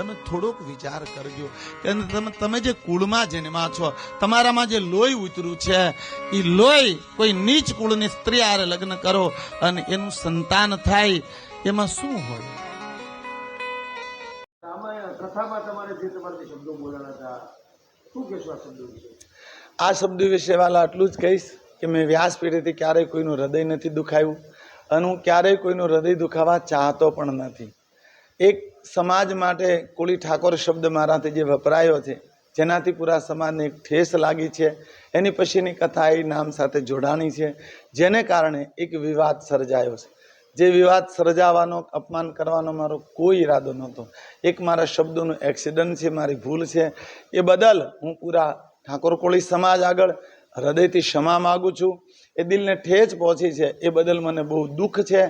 તમે થોડોક વિચાર કરજો કે તમે તમે જે કુળમાં જન્મા છો તમારામાં જે લોહી ઉતર્યું છે એ લોહી કોઈ નીચ કુળની સ્ત્રી આરે લગ્ન કરો અને એનું સંતાન થાય એમાં શું હોય? રામાયણ કથામાં તમારે જે તમારે શબ્દો બોલાણા હતા શું કહેશો આ શબ્દો વિશે? આ શબ્દ વિશે વાલા આટલું જ કહીશ કે મેં વ્યાસપીઠેથી ક્યારેય કોઈનું હૃદય નથી દુખાયું અને હું ક્યારેય કોઈનું હૃદય દુખાવા ચાહતો પણ નથી. એક સમાજ માટે કુળી ઠાકોર શબ્દ મારાથી જે વપરાયો છે, જેનાથી પૂરા સમાજને એક ઠેસ લાગી છે. એની પછીની કથા એ નામ સાથે જોડાણી છે, જેને કારણે એક વિવાદ સર્જાયો છે. જે વિવાદ સર્જાવાનો, અપમાન કરવાનો મારો કોઈ ઈરાદો નહોતો. એક મારા શબ્દોનું એક્સિડન્ટ છે, મારી ભૂલ છે. એ બદલ હું પૂરા ઠાકોર કોળી સમાજ આગળ હૃદયથી ક્ષમા માગું છું. એ દિલને ઠેચ પહોંચી છે, એ બદલ મને બહુ દુઃખ છે.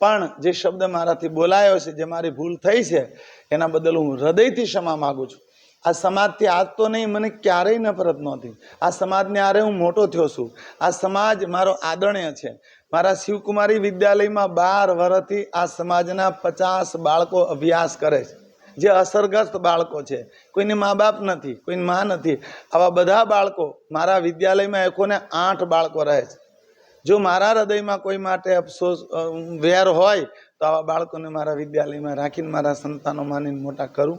પણ જે શબ્દ મારાથી બોલાયો છે, જે મારી ભૂલ થઈ છે, એના બદલ હું હૃદયથી ક્ષમા માગું છું. આ સમાજથી આજ તો નહીં, મને ક્યારેય નફરત નહોતી. આ સમાજને આરે હું મોટો થયો છું. આ સમાજ મારો આદરણીય છે. મારા શિવકુમારી વિદ્યાલયમાં બાર વર્ષથી આ સમાજના પચાસ બાળકો અભ્યાસ કરે છે. જે અસરગ્રસ્ત બાળકો છે. કોઈને મા બાપ નથી, કોઈને મા નથી. આવા બધા બાળકો મારા વિદ્યાલયમાં એકોને આઠ બાળકો રહે છે. જો મારા હૃદયમાં કોઈ માટે અફસોસ વેર હોય, તો આવા બાળકોને મારા વિદ્યાલયમાં રાખીને મારા સંતાનો માનીને મોટા કરું.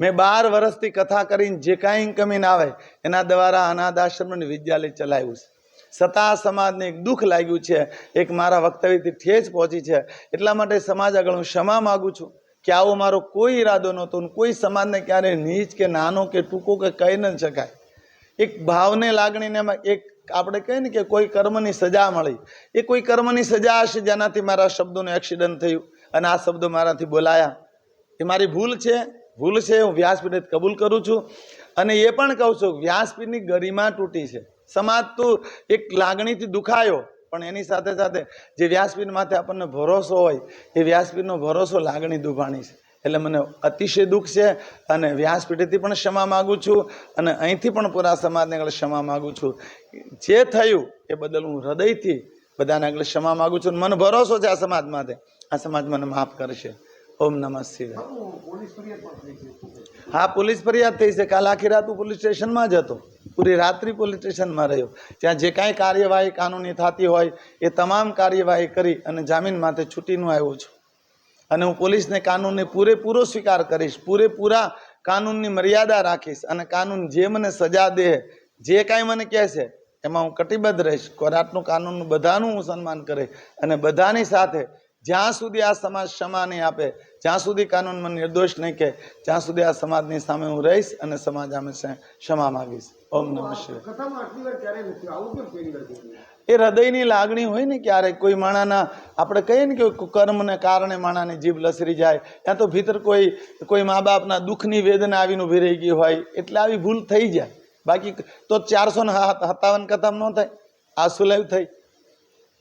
મેં બાર વર્ષથી કથા કરીને જે કાંઈ ઇન્કમિંગ આવે, એના દ્વારા અનાથ આશ્રમ અને વિદ્યાલય ચલાવ્યું છે. સતા સમાજને એક દુઃખ લાગ્યું છે, એક મારા વક્તવ્યથી ઠેજ પહોંચી છે. એટલા માટે સમાજ આગળ હું ક્ષમા માગું છું કે આવો મારો કોઈ ઈરાદો નહોતો કોઈ સમાજને ક્યારેય નીચ કે નાનો કે ટૂંકો કે કહી ન શકાય. એક ભાવને લાગણીને એક આપણે કહીએ ને કે કોઈ કર્મની સજા મળી. એ કોઈ કર્મની સજા હશે જેનાથી મારા શબ્દોનું એક્સિડન્ટ થયું અને આ શબ્દો મારાથી બોલાયા. એ મારી ભૂલ છે ભૂલ છે, હું વ્યાસપીઠે કબૂલ કરું છું. અને એ પણ કહું છું, વ્યાસપીઠની ગરિમા તૂટી છે. સમાજ તો એક લાગણીથી દુખાયો, પણ એની સાથે સાથે જે વ્યાસપીઠ માથે આપણને ભરોસો હોય, એ વ્યાસપીઠનો ભરોસો લાગણી દુભાણી છે. એટલે મને અતિશય દુઃખ છે અને વ્યાસપીઠેથી પણ ક્ષમા માગું છું અને અહીંથી પણ પૂરા સમાજને આગળ ક્ષમા માગું છું. જે થયું એ બદલ હું હૃદયથી બધાને આગળ ક્ષમા માગું છું મને ભરોસો છે આ સમાજ માટે. આ સમાજ મને માફ કરશે. ઓમ નમઃ શિવાય? હા, પોલીસ ફરિયાદ થઈ છે. કાલ આખી રાત હું પોલીસ સ્ટેશનમાં જ હતો. પૂરી રાત્રિ પોલીસ સ્ટેશનમાં રહ્યો. ત્યાં જે કાંઈ કાર્યવાહી કાનૂની થતી હોય એ તમામ કાર્યવાહી કરી અને જામીન માટે છૂટીનું આવ્યો છું. અને હું પોલીસને કાનૂનને પૂરેપૂરો સ્વીકાર કરીશ, પૂરેપૂરા કાનૂનની મર્યાદા રાખીશ અને કાનૂન જે મને સજા દે, જે કાંઈ મને કહેશે એમાં હું કટિબદ્ધ રહીશ. કોરાટનું કાનૂનનું બધાનું હું સન્માન કરીશ અને બધાની સાથે જ્યાં સુધી આ સમાજ ક્ષમા નહીં આપે જ્યાં સુધી કાનૂન મને નિર્દોષ નહીં કે ત્યાં સુધી આ સમાજની સામે હું રહીશ અને સમાજ આમે ક્ષમા માંગીશ ઓમ નમ એ હૃદયની લાગણી હોય ને ક્યારેક કોઈ માણાના આપણે કહીએ ને કે કર્મને કારણે માણાની જીભ લસરી જાય ત્યાં તો ભીતર કોઈ કોઈ મા બાપના દુઃખની વેદના આવીને ઊભી રહી ગઈ હોય એટલે આવી ભૂલ થઈ જાય બાકી તો ચારસો ને સત્તાવન કથમ ન થાય આ સુલભ થઈ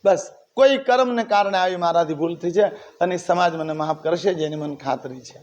બસ કોઈ કર્મને કારણે આવી મારાથી ભૂલ થઈ છે અને સમાજ મને માફ કરશે જેની મને ખાતરી છે.